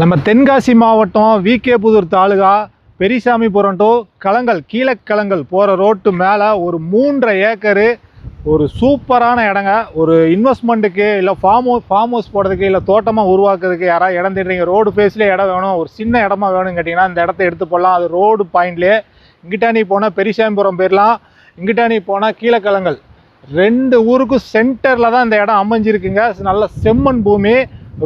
நம்ம தென்காசி மாவட்டம் VK Pudur taluka Periyasamipuram to Kalangal Keezhakalangal போகிற ரோட்டு மேலே ஒரு மூன்றரை ஏக்கரு ஒரு சூப்பரான இடங்க. ஒரு இன்வெஸ்ட்மெண்ட்டுக்கு இல்லை ஃபார்ம் ஹவுஸ் ஃபார்ம் ஹவுஸ் போடுறதுக்கு இல்லை தோட்டமாக உருவாக்குறதுக்கு யாராவது இடம் தேடுறீங்க ரோடு ஃபேஸ்லேயே இடம் வேணும் ஒரு சின்ன இடமா வேணும்னு கேட்டிங்கன்னா இந்த இடத்த எடுத்து போடலாம். அது ரோடு பாயிண்ட்லேயே இங்கிட்டானி போனால் பெரியசாமிபுரம் போயிடலாம் இங்கிட்டானி போனால் கீழக்கலங்கல். ரெண்டு ஊருக்கும் சென்டரில் தான் இந்த இடம் அமைஞ்சிருக்குங்க. நல்ல செம்மண் பூமி.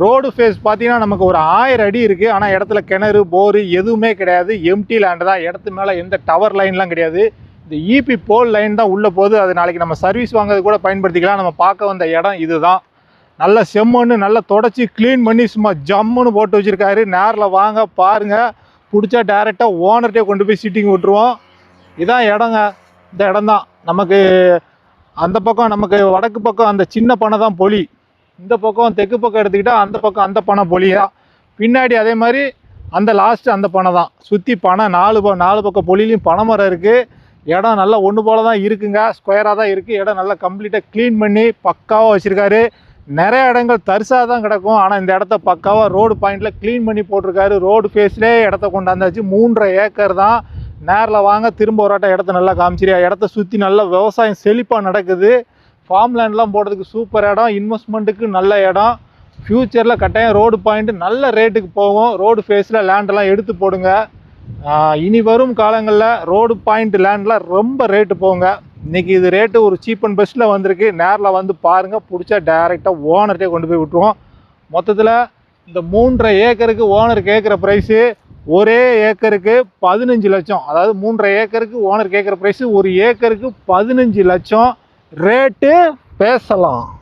ரோடு ஃபேஸ் பார்த்தீங்கன்னா நமக்கு ஒரு ஆயிரம் அடி இருக்குது ஆனால் இடத்துல கிணறு போரு எதுவுமே கிடையாது. எம்டி லேண்டு தான். இடத்து மேலே எந்த டவர் லைன்லாம் கிடையாது. இந்த இபி போல் லைன் தான் உள்ளே போகுது. அது நாளைக்கு நம்ம சர்வீஸ் வாங்குறது கூட பயன்படுத்திக்கலாம். நம்ம பார்க்க வந்த இடம் இதுதான். நல்ல செம்மண்ணு நல்லா தொடச்சி க்ளீன் பண்ணி சும்மா ஜம்முன்னு போட்டு வச்சுருக்காரு. நேரில் வாங்க பாருங்கள் பிடிச்சா டேரெக்டாக ஓனர்கிட்டே கொண்டு போய் சிட்டிங் விட்டுருவோம். இதான் இடங்க. இந்த இடம் தான் நமக்கு அந்த பக்கம் நமக்கு வடக்கு பக்கம் அந்த சின்ன பனை தான் பொலி. இந்த பக்கம் தெற்கு பக்கம் எடுத்துக்கிட்டால் அந்த பக்கம் அந்த பனை பொலியா. பின்னாடி அதே மாதிரி அந்த லாஸ்ட்டு அந்த பனை தான். சுற்றி பனை நாலு ப நாலு பக்கம் பொலிலையும் பனை மரம் இருக்குது இடம் நல்லா ஒன்று போல தான் இருக்குங்க. ஸ்கொயராக தான் இருக்குது இடம் நல்லா கம்ப்ளீட்டாக க்ளீன் பண்ணி பக்காவாக வச்சுருக்காரு. நிறைய இடங்கள் தரிசாக தான் கிடக்கும். ஆனால் இந்த இடத்த பக்காவாக ரோடு பாயிண்டில் க்ளீன் பண்ணி போட்டிருக்காரு. ரோடு ஃபேஸ்லேயே இடத்த கொண்டாந்தாச்சு. மூன்றரை ஏக்கர் தான். நேரில் வாங்க திரும்ப ஒரு இடத்த நல்லா காமிச்சிரியா இடத்த சுற்றி நல்லா விவசாயம் செழிப்பாக நடக்குது. ஃபார்ம் லேண்ட்லாம் போடுறதுக்கு சூப்பர் இடம் இன்வெஸ்ட்மெண்ட்டுக்கு நல்ல இடம் ஃப்யூச்சரில் கட்டாயம் ரோடு பாயிண்ட் நல்ல ரேட்டுக்கு போகும். ரோடு ஃபேஸில் லேண்டெல்லாம் எடுத்து போடுங்க. இனி வரும் காலங்களில் ரோடு பாயிண்ட் லேண்ட்லாம் ரொம்ப ரேட்டு போங்க. இன்றைக்கி இது ரேட்டு ஒரு சீப் அண்ட் பெஸ்ட்டில் வந்திருக்கு. நேரில் வந்து பாருங்கள் பிடிச்சா டேரெக்டாக ஓனர்கிட்டே கொண்டு போய் விட்டுருவோம். மொத்தத்தில் இந்த மூன்றரை ஏக்கருக்கு ஓனர் கேட்குற ப்ரைஸு ஒரே ஏக்கருக்கு பதினஞ்சு லட்சம். அதாவது மூன்றரை ஏக்கருக்கு ஓனர் கேட்குற ப்ரைஸு ஒரு ஏக்கருக்கு பதினஞ்சு லட்சம். ரேட்டு பேசலாம்.